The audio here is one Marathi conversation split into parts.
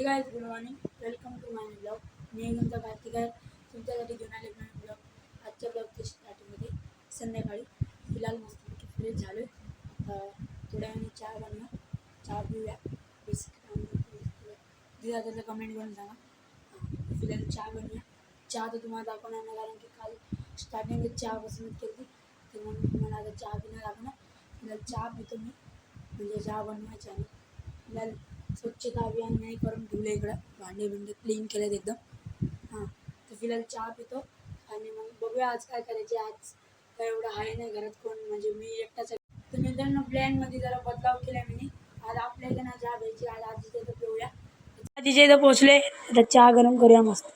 ठीक आहे good morning welcome to my blog मी आहे तुमचा कार्तिक आहे. तुमच्यासाठी घेऊन आले नवीन ब्लॉग आजच्या ब्लॉगच्या स्टार्टिंगमध्ये संध्याकाळी फिलहाल मस्त फ्रेश झालो आहे थोड्या वेळाने चहा बनवणार चहा पिऊया. बिस्किट दिला त्याचं कमेंट करून सांगा. फिलहाल चहा बनवूया चहा तर तुम्हाला दाखवणार नाही कारण की काल स्टार्टिंगला पसंत केली तर म्हणून तुम्हाला आता चहा पिणं दाखवणार फिलहाल चहा पितो मी. म्हणजे चहा बनवायची आणि फिलहाल स्वच्छता अभियान नाही करून ठेवलं इकडं. भांडे बिंडे क्लीन केलेत एकदम. हां तर फिलहाल चहा पितो आणि मग बघूया आज काय करायचे. आज काय एवढं आहे नाही घरात कोण म्हणजे मी एकटाच आहे. तर मित्रांनो प्लॅनमध्ये जरा बदलाव केला मी. आज आपल्या इथं ना चहा घ्यायची आज आजीच्या इथं पिऊया आजीच्या इथं पोचले तर चहा गरम करूया मस्त.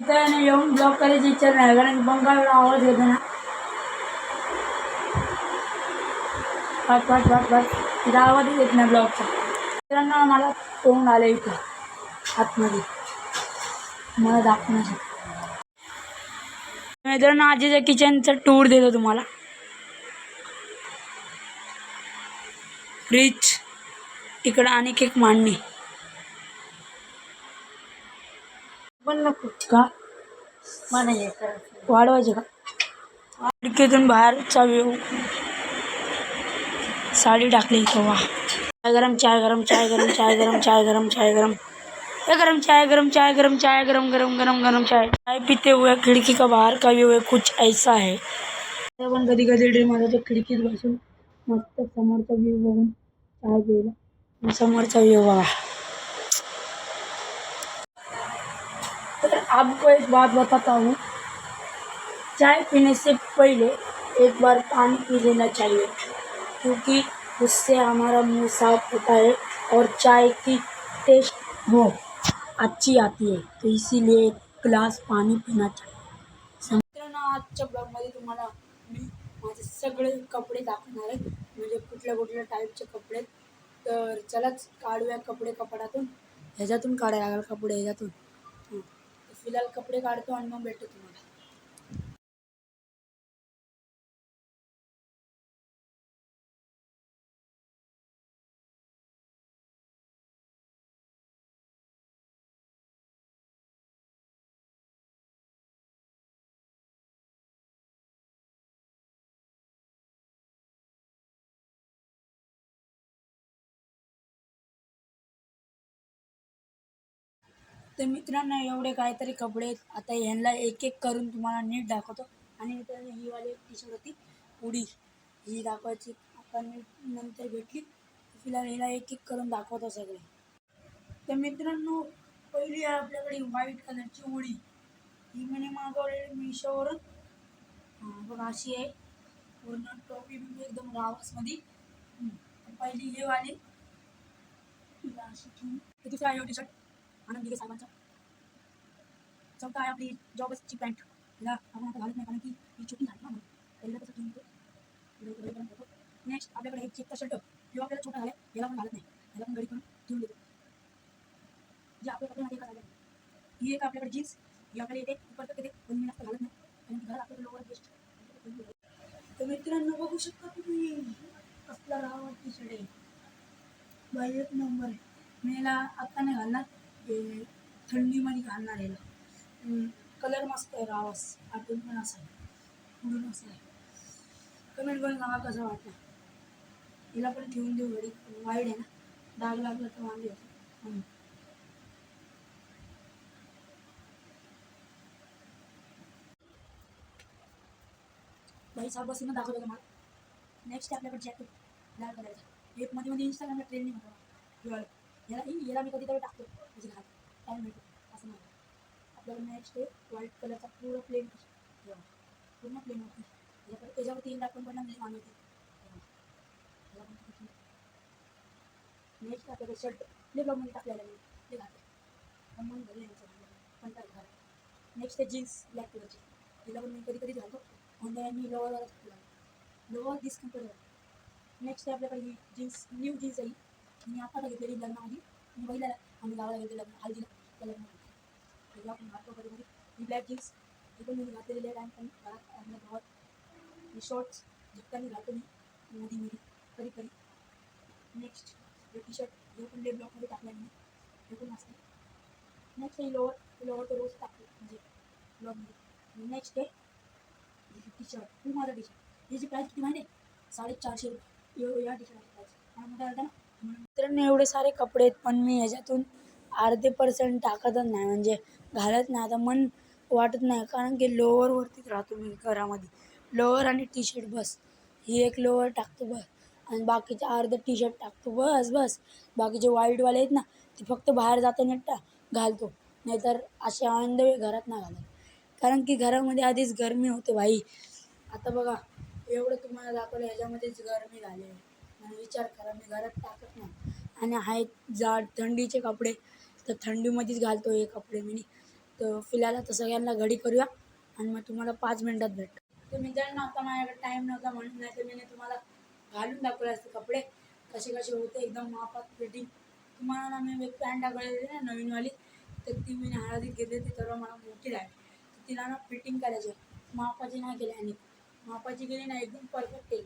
इथं येऊन ब्लॉक करायची इच्छा नाही कारण बंगाल आवाज येतो ना. पाच पाच पाच पाच तिथं आवाजच येत नाही ब्लॉगचा मित्रांनो मला तोंड आलं इथं आतमध्ये. मला दाखवण्यासाठी मित्रांनो आजीच्या किचनचा टूर देतो तुम्हाला. फ्रीज इकडं आणि एक मांडणी. पण नको. का? मला हे वाढवायचे का? खिडकीतून बाहेरचा व्ह्यू साडी टाकली इथं वा. गरम चाय गरम चाय गरम चाय गरम चाय गरम चाय, गरम। गरम चाय गरम चाय गरम चाय, गरम गरम गरम गरम चाय। चाय पीते हुए खिड़की का बाहर का व्यू कुछ ऐसा है। कधी कधी ड्रीम आता तो खिडकीत बसून मस्त समोरचा व्ह्यू बघून चाय प्यायला समोरचा व्ह्यू बघा तर आपको एक बात बताता हूँ, चाय पीने से पहले एक बार पानी पी लेना चाहिए, क्योंकि उससे हमारा मुंह साफ होता है और चाय की टेस्ट वो अच्छी आती है। तो इसीलिए एक ग्लास पानी पिना चाहिए। मित्रांनो आजच्या ब्लॉगमध्ये तुम्हाला मी माझे सगळे कपडे दाखवणार आहे. म्हणजे कुठल्या कुठल्या टाईपचे कपडे तर चलाच काढूया कपडे कपड्यातून ह्याच्यातून काढायला लागेल कपडे ह्याच्यातून. फिलहाल कपडे काढतो आणि मग भेटतो तुम्हाला. तर मित्रांनो एवढे काहीतरी कपडे आहेत. आता ह्यांना एक एक करून तुम्हाला नीट दाखवतो. आणि मित्रांनो ही वाली टी शर्ट होती उडी. ही दाखवायची. आपण नंतर भेटली. तिला हिला एक एक करून दाखवतो सगळे. तर मित्रांनो पहिली आहे आपल्याकडे व्हाईट कलरची उडी. ही मी मागवलेली मिशोवरून. बघ अशी आहे. पूर्ण टोपी म्हणजे एकदम रावसमध्ये पहिली हे वाली. अशी दुसरा आहे टी शर्ट आनंद दिगे साहेबांचा. चौथा आहे आपली जॉबची पॅन्ट. हिला आपण आता घालत नाही कारण की ही छोटी झाली ना पहिला कसं ठेवून देतो नेक्स्ट आपल्याकडे एक चेकचा शर्ट किंवा आपल्याला छोटा आहे याला पण घालत नाही. याला पण घरी पण ठेवून देतो जे आपल्या कपडे एका झाले ही एक आपल्याकडे जीन्स. ही आपल्याला येते. परत येते. पण मी जास्त घालत नाही. कारण की घरात आपल्याला लोवर बेस्ट तर मित्रांनो बघू शकता तुम्ही. कसला राहा टी शर्ट आहे. बाई एक नंबर मेला आत्ता नाही घालणार. हे थंडीमध्ये घालणार याला कलर मस्त आहे रावस आपण पण असं म्हणून असं आहे. कमेंट करून सांगा कसं वाटतं हिला पण ठेवून देऊ घरी वाईट आहे ना. डाग लागला तर वांदे होते म्हणून बाई साहेबापासून दाखवतो मला? नेक्स्ट आपल्याकडे जॅकेट लाल करायचं एक मध्ये मध्ये इंस्टाग्रामला ट्रेंडिंग होता. याला याला मी कधीतरी टाकतो म्हणजे घाल टाईम भेटतो असं नाही आपल्याला मॅच ते व्हाईट कलरचा पूर्ण प्लेन पूर्ण प्लेन होती त्याच्याकडे त्याच्यावर तीन टाकून पण म्हणजे मागे नेक्स्ट आपल्याकडे शर्ट प्ले ब्लॉगमध्ये टाकलेला मी ते घालतो मग घरी यांचं पण त्या घाल नेक्स्ट ते जीन्स ब्लॅक कलरची तिला पण मी कधी कधी घालतो आणि मी लोवर लोअर डिस्कम्फर्ट नेक्स्ट ते आपल्याकडे ही जीन्स न्यू जीन्स आहे. मी आता घेतलेली आधी मी पहिला आम्ही गावाला घेतली लग्न हळदीला त्या लग्नामध्ये तेव्हा आपण घालतो कधी ही ब्लॅक जीन्स हे पण मी घातलेली आहे आणि पण घरात आपल्या गावात ही शॉर्ट्स झुकताना घालतो मी. मध्ये मिरी कधी कधी. नेक्स्ट हे टी शर्ट हे पण डे ब्लॉकमध्ये टाकलं मी. हे पण असतं असं लोअर लोअर तर रोज टाकतो. म्हणजे ब्लॉगमध्ये नेक्स्ट डे टी शर्ट खूप माझा टी शर्ट याची प्राईस किती माहिती आहे? साडेचारशे रुपये. या टी शर्टची प्राईस मला मोठा ना? मित्रांनो एवढे सारे कपडे आहेत पण मी ह्याच्यातून अर्धे पर्सेंट टाकतच नाही. म्हणजे घालत नाही. आता मन वाटत नाही कारण की लोअरवरतीच राहतो मी घरामध्ये. लोअर आणि टी शर्ट बस. ही एक लोअर टाकतो बस. आणि बाकीचे अर्धे टी शर्ट टाकतो बस बस. बाकीचे वाईटवाले आहेत ना ते फक्त बाहेर जाताना टा घालतो. नाहीतर असे आनंद घरात नाही घालत. कारण की घरामध्ये आधीच गरमी होते भाई. आता बघा एवढं तुम्हाला दाखवलं ह्याच्यामध्येच गरमी झाली आहे. विचार करा मी घरात टाकत नाही. आणि आहेत जाड थंडीचे कपडे तर थंडीमध्येच घालतो हे कपडे मी. तर फिलहाल आता सगळ्यांना घडी करूया आणि मग तुम्हाला पाच मिनटात भेट तर मित्रांनो आता माझ्याकडे टाईम नव्हता म्हणून नाही तर मी तुम्हाला घालून दाखवले असते कपडे. कसे कसे होते एकदम मापात फिटिंग तुम्हाला ना मी एक पॅन्ट दाखवलेली ना नवीनवाली तर ती मी हळदीत घेतली ती तर मला मोठी राहिली तर तिला ना फिटिंग करायची मापाची नाही केली आणि मापाची केली ना एकदम परफेक्ट आहे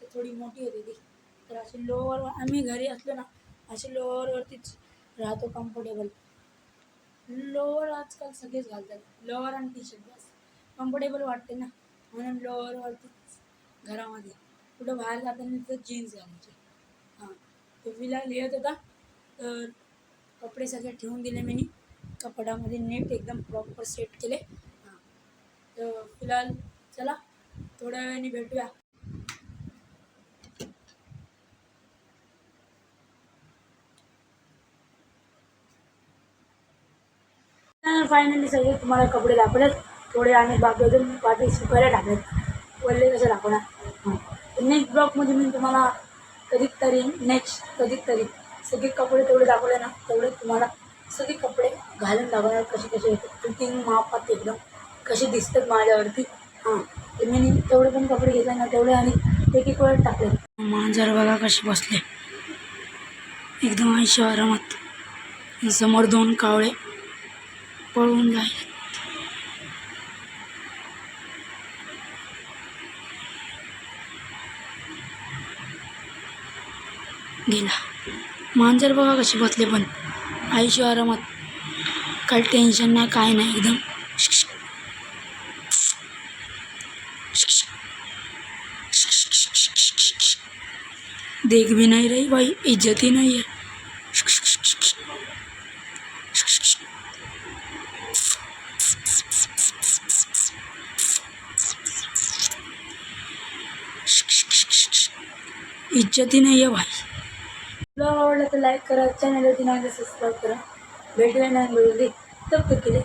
तर थोडी मोठी होती ती. तर असे लोअर आम्ही घरी असलो ना असे लोअरवरतीच राहतो कम्फर्टेबल लोअर आजकाल सगळेच घालतात. लोअर आणि टी शर्ट बस. कम्फर्टेबल वाटते ना. म्हणून लोअरवरतीच घरामध्ये. कुठं बाहेर जाताना तर जीन्स घालायचे. हां. तो विला लिहित होता. तर कपडे सगळे ठेवून दिले मी कपड्यामध्ये नीट एकदम प्रॉपर सेट केले. हां. तर फिलहाल चला थोड्या वेळाने भेटूया. फायनली सगळे तुम्हाला कपडे दाखवलेत. थोडे आणि बाकी अजून पाठी सुकायला टाकलेत वल्ले कसे दाखवणार? हां. नेक्स्ट ब्लॉगमध्ये मी तुम्हाला कधीतरी नेक्स्ट कधीतरी सगळे कपडे तेवढे दाखवले ना तेवढे तुम्हाला सगळे कपडे घालून दाखवणार कसे कसे येतात. फिटिंग मापात एकदम कसे दिसतात माझ्यावरती. हां. ते मी तेवढे पण कपडे घेतले ना तेवढे आणि एक एक वेळ टाकले मांजर बघा कसे बसले. एकदम ऐशी आरामात समोर दोन कावळे. पळून जाईल गेला. मांजर बघा कशी बसले पण. आयुष्य आरामात. काही टेन्शन नाही काय नाही एकदम. देख भी नहीं रही भाई इज्जत ही नहीं है इज्जती नाही आहे भाई. तुला आवडला तर लाईक करा चॅनलवरती नाही सबस्क्राईब करा. भेटूया नाही मिळून तब तक के लिए